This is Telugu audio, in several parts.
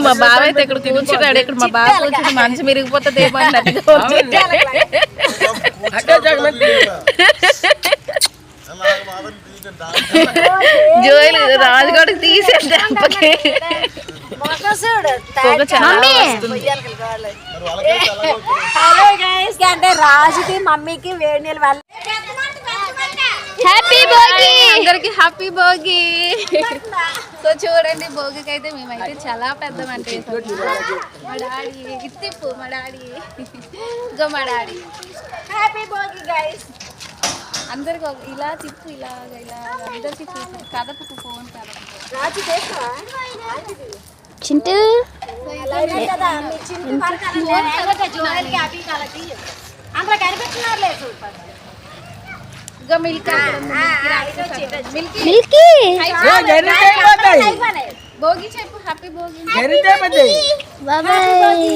మా బావ అయితే ఇక్కడ కూర్చున్నాడు ఇక్కడ మా బావ కూర్చుని మంచి మిరిగిపోతుంది ఏమో కూర్చున్నాడు. జోయలు రాజుగాడికి గైస్ అంటే రాజుకి మమ్మీకి వేడి నీళ్ళు వాళ్ళ హ్యాపీ భోగి అందరికి హ్యాపీ భోగి సో చూడండి భోగికి అయితే మేమైతే చాలా పెద్ద మంట వేసాం మా డాడీ ఇత్తిప్పు మా డాడీ. ఇగో మా డాడీ. హ్యాపీ భోగి గైస్ అందరికి ఇలా తిప్పు ఇలా ఇలా అందరికి కదపకు ఫోన్ కదపకు. రాజు చేస్తావా? చింటూ. అందులో కనిపెట్టినారు లేదు ఇగో మిల్క్ మిల్కీ మిల్కీ భోగి చెప్పు హ్యాపీ భోగి బాబాయ్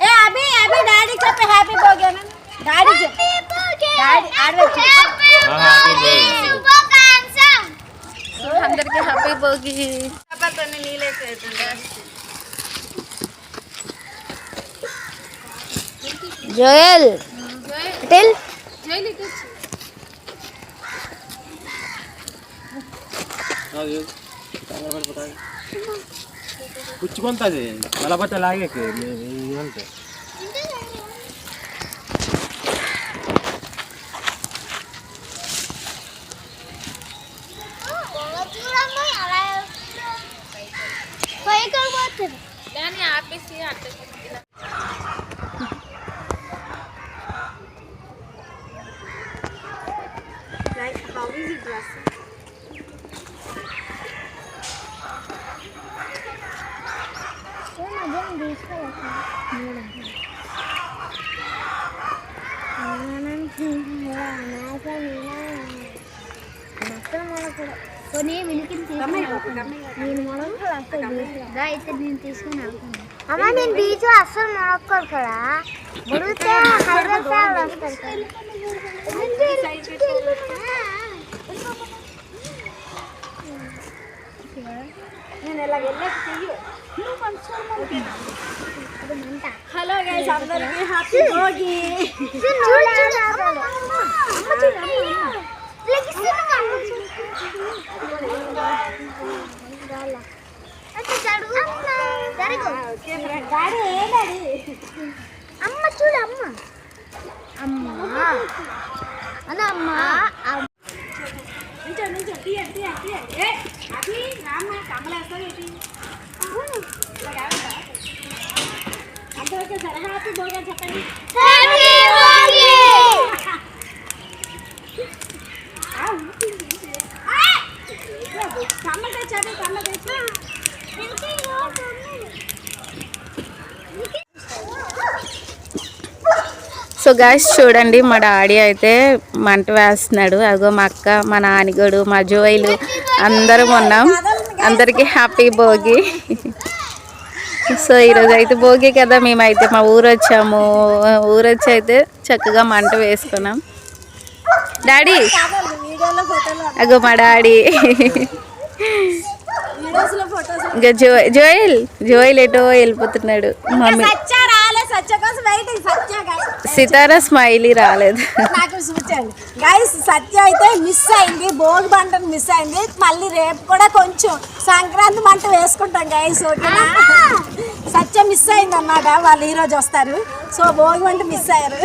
ఏ అభి అభి డాడీ చెప్పి హ్యాపీ భోగి అని డాడీ చెప్పు డాడీ ఆడవచ్చు సో అందరికి హ్యాపీ భోగి జోయల్ టెల్ పుచ్చుకుంటుంది నలబట్ట లాగేకి ఇదంతా దాన్ని ఆపేసి అట్లా కొన్ని మిలికిని నేను అయితే నేను తీసుకుని అమ్మ నేను బీచ్ అస్సలు మొలక్కలు కదా ముడితే హైదరాబాద్ వస్తారు నేను ఇలా వెళ్ళేసి చెయ్యు హలో గైస్ అందరికీ happy Bhogi okay friend daddy ఏ డాడీ అమ్మ చూడు అమ్మ అమ్మ అన్న అమ్మ నించో నించో తీయ తీయ తీయ ఏ అభి రామ్మ కమలేస్తావు ఏంటి ఇలా కాదు అందరికీ సరే హ్యాపీ చెప్పండి సో గాయస్ చూడండి మా డాడీ అయితే మంట వేస్తున్నాడు. అదిగో మా అక్క మా నానిగడు మా జోయిలు అందరం ఉన్నాం. అందరికీ హ్యాపీ భోగి. సో ఈరోజు అయితే భోగి కదా మేమైతే మా ఊరు వచ్చాము ఊరు వచ్చి అయితే చక్కగా మంట వేసుకున్నాం. డాడీ అగో మా డాడీ. ఇంకా జో జోయల్ జోయల్ ఎటో వెళ్ళిపోతున్నాడు. మమ్మీ. సితారా స్మైలీ రాలేదు. చూపించండి. గైస్ సత్య అయితే మిస్ అయింది భోగి మంటను మిస్ అయింది. మళ్ళీ రేపు కూడా కొంచెం సంక్రాంతి మంట వేసుకుంటాం గైస్ ఓకేనా? సత్య మిస్ అయింది అన్నమాట వాళ్ళు ఈ రోజు వస్తారు. సో భోగి మంట మిస్ అయ్యారు.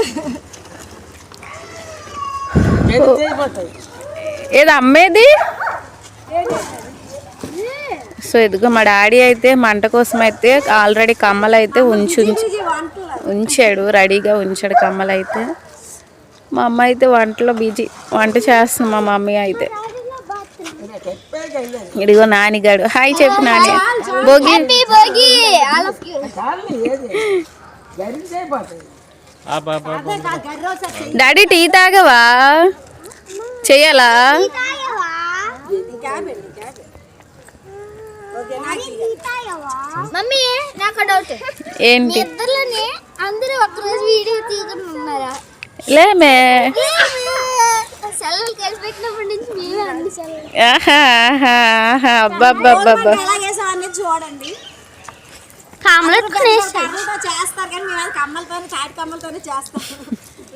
ఏది అమ్మేది? సో ఇదిగో మా డాడీ అయితే మంట కోసం అయితే ఆల్రెడీ కమ్మలు అయితే ఉంచి ఉంచాడు రెడీగా ఉంచాడు కమ్మలు అయితే మా అమ్మ అయితే వంటలో బిజీ. వంట చేస్తుంది మా మమ్మీ అయితే. ఇదిగో నానిగాడు హాయ్ చెప్పు నాని. భోగి. డాడీ టీ తాగవా? చెయ్యాలా? మమ్మీ నాకు డౌట్ ఏంటి? ఇద్దరులోనే అందరూ ఒక్కరోజు వీడియో తీసుకుని ఉన్నారా లేమే. చూడండి. చేస్తారు కానీ మేము అది కమ్మలతోనే తాటి కమ్మలతోనే చేస్తాం.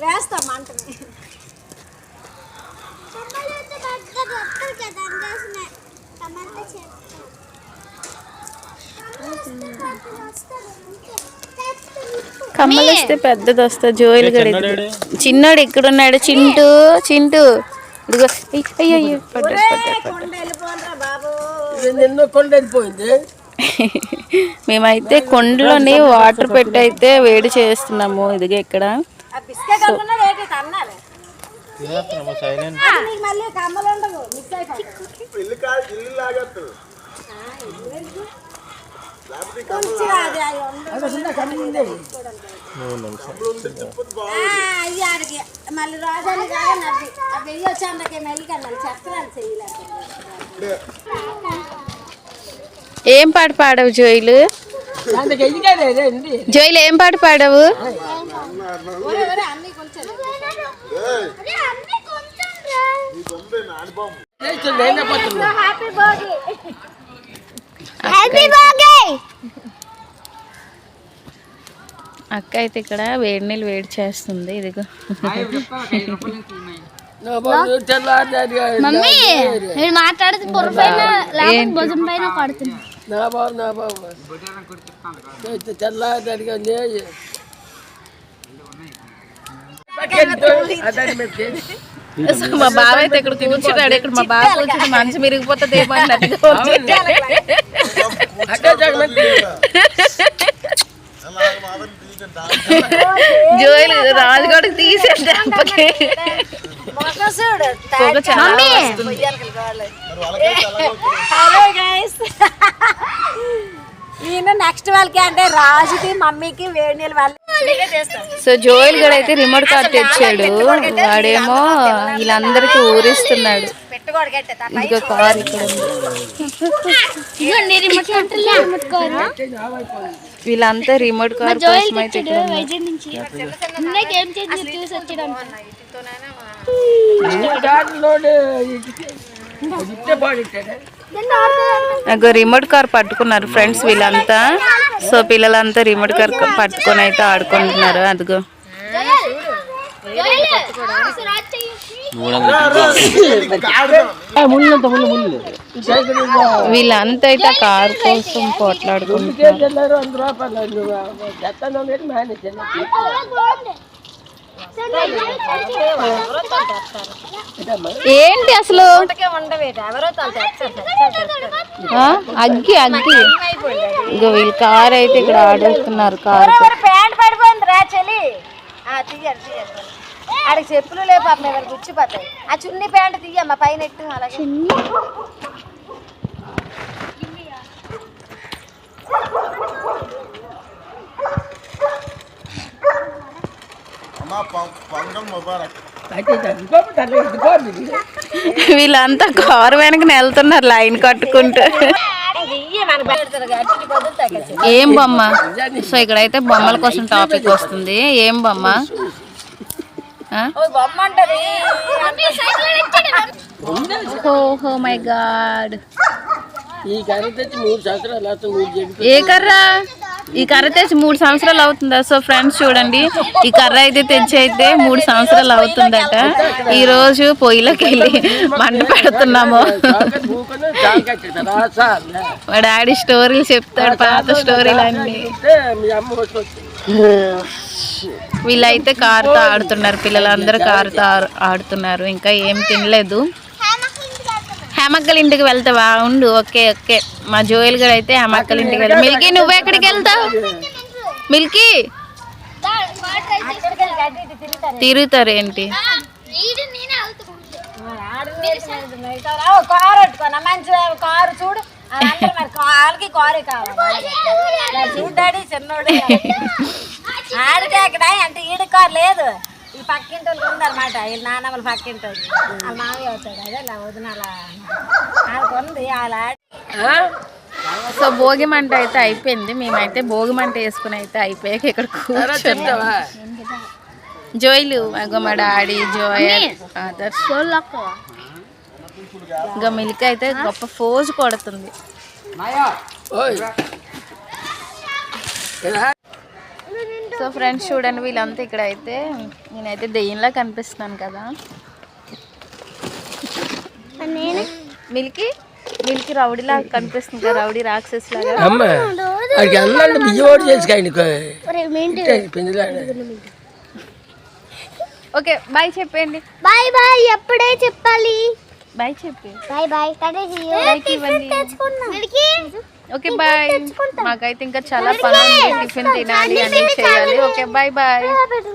వేస్తాం మంటని కమ్మలు వస్తే పెద్దది వస్తుంది జోయిలు గడి చిన్నోడు? ఎక్కడున్నాడు చింటూ చింటూ. ఇదిగో అయ్య, పడ్డాడు పడ్డాడు మేమైతే కొండలోని వాటర్ పెట్టి అయితే వేడి చేస్తున్నాము ఇదిగో ఇక్కడ. మళ్ళీ మళ్ళీ రోజాలు నవ్వి ఆ వెయ్యి చక్రాలు చేయలేదు ఏం పాట పాడవు జోయిలు? జోయిలు ఏం పాట పాడవు? హ్యాపీ బర్త్డే అక్క అయితే ఇక్కడ వేడి నీళ్ళు వేడి చేస్తుంది ఇదిగో. నా బాబు తెల్లారి మమ్మీ నేను మాట్లాడితే బుర్ర పైన లేకపోతే భుజం పైన కొడుతున్నా నా బాబు నా బాబు తెల్లారి మా బావ అయితే ఇక్కడ కూర్చున్నాడు ఇక్కడ మా బావ కూర్చుని మంచం విరిగిపోతుంది ఏమో. జోయిలు రాజుగోడకి తీసేది దెబ్బకి మొగసుడు పొగ చాలా వస్తుంది. హలో గైస్ నేను నెక్స్ట్ వాళ్ళకి అంటే రాజుకి మమ్మీకి వేడి నీళ్ళు వాళ్ళకి. చేస్తాం సో జోయిల్ గడ అయితే రిమోట్ కార్ తెచ్చాడు. వాడేమో వీళ్ళందరికీ ఊరిస్తున్నాడు. ఇదిగో కార్ ఇక్కడ వీళ్ళంతా రిమోట్ కార్ కోసం అయితే ఇక్కడ ఉన్నారు. అగో రిమోట్ కార్ పట్టుకున్నారు ఫ్రెండ్స్ వీళ్ళంతా. సో పిల్లలంతా రిమోట్ కార్ పట్టుకొని అయితే ఆడుకుంటున్నారు. అదిగో. వీళ్ళంతా అయితే ఆ కార్ కోసం పోట్లాడుకుంటున్నారు. ఏంటి అసలు? అగ్గి అగ్గి. ఇగో వీళ్ళు కార్ అయితే ఇక్కడ ఆడేస్తున్నారు కార్. ప్యాంట్ పడిపోయింది రా తీయండి ఆడికి చెప్పులు లేవు పాప మీద గుచ్చిపోతాయి. ఆ చున్ని ప్యాంట్ తీయమ్మ పైన ఎట్టు అలాగే. వీళ్ళంతా కారు వెనక వెళ్తున్నారు లైన్ కట్టుకుంటూ. ఏం బొమ్మ? సో ఇక్కడైతే బొమ్మల కోసం టాపిక్ వస్తుంది. ఏం బొమ్మ? ఆ? ఓ బొమ్మ అంటది ఓ మై గాడ్. ఈ కర్ర తెచ్చి మూడు సంవత్సరాలు అవుతుంది మూడు చెడు ఏ కర్ర? ఈ కర్ర తెచ్చి మూడు సంవత్సరాలు అవుతుందా సో ఫ్రెండ్స్ చూడండి. ఈ కర్ర అయితే తెచ్చి అయితే మూడు సంవత్సరాలు అవుతుందట. ఈ రోజు పొయ్యిలోకి వెళ్ళి మంట పెడుతున్నాము. మా డాడీ స్టోరీలు చెప్తాడు పాత స్టోరీలు అన్ని వీళ్ళైతే కారుతో ఆడుతున్నారు పిల్లలందరూ కారుతో ఆడుతున్నారు. ఇంకా ఏం తినలేదు. హేమక్కల ఇంటికి వెళ్తావా? ఉండు ఓకే ఓకే. మా జోయల్ గారు అయితే హేమక్కల ఇంటికి వెళ్తా మిల్కీ నువ్వు ఎక్కడికి వెళ్తావు? మిల్కీ? తిరుగుతారు ఏంటి? కారు కారు చూడు మరి కాళ్ళకి కారే కావాలి ఇలా చిన్నోడు ఆడితే అక్కడ అంటే ఈడి కారు లేదు. పక్కింటి వాళ్ళు ఉందన్నమాట వీళ్ళ నాన్నమ్మల పక్కింటి వాళ్ళు వాళ్ళ మామయ్య అవుతాడు అదే ఇలా వదిన అలా వాళ్ళకి ఉంది అలా సో భోగి మంట అయితే అయిపోయింది. మేమైతే భోగి మంట వేసుకుని అయితే అయిపోయాక ఇక్కడ జోయిలు మా డాడీ జోయల్ ఆదర్శ్. ఇంకా మిల్క్ అయితే గొప్ప ఫోజు కొడుతుంది. ఓయ్. సో ఫ్రెండ్స్ చూడండి వీళ్ళంతా ఇక్కడ అయితే నేనైతే దెయ్యంలా కనిపిస్తున్నాను కదా. నేను? మిల్కి? మిల్కి రౌడీలా కనిపిస్తుంది కదా రౌడీ రాక్షస్ లాగా ఓకే బాయ్ చెప్పండి బాయ్ బాయ్ ఎప్పుడే చెప్పాలి? బాయ్ చెప్పి బాయ్ బాయ్ Like ఇవ్వండి. ఓకే బాయ్ మాకైతే ఇంకా చాలా పని ఉంది టిఫిన్ తినాలి అన్ని చేయాలి ఓకే బాయ్ బాయ్ పెట్టు